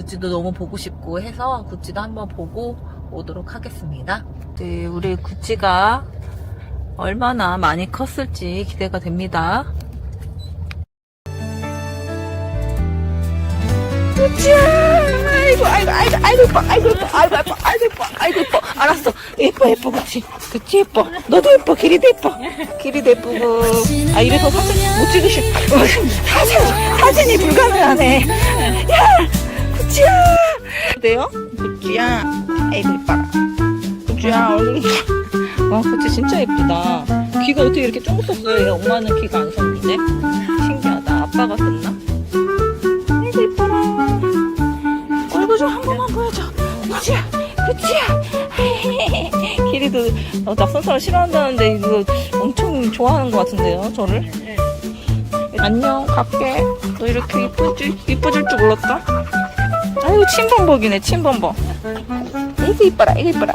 구찌도 너무 보고 싶고 해서 구찌도 한번 보고 오도록 하겠습니다. 네, 우리 구찌가 얼마나 많이 컸을지 기대가 됩니다. 구찌야! 아이고, 아이고, 아이고, 아이고, 아이고, 아이고, 예뻐, 아이고, 예뻐, 아이고, 예뻐. 알았어. 예뻐, 예뻐, 그치. 그치, 예뻐. 너도 예뻐, 길이도 예뻐. 길이도 예쁘고. 아, 이래서 사진 못 찍으실. 사진, 사진이 불가능하네. 야! 구찌야! 구찌야. 아이고, 예뻐라. 구찌야, 얼굴. 와, 구찌 진짜 예쁘다. 귀가 어떻게 이렇게 쫑 썼어요? 얘 엄마는 귀가 안 썼는데. 신기하다. 아빠가 썼나? 아이고, 예뻐라. 얼굴 좀 한 번만 보여줘. 그치야, 그치야. 길이도 어, 낯선 사람 싫어한다는데 이거 엄청 좋아하는 것 같은데요, 저를? 안녕, 갈게. 너 이렇게 이쁘지, 이뻐질 줄 몰랐다. 아이고, 침범벅이네, 침범벅. 이거 이뻐라, 이거 이뻐라.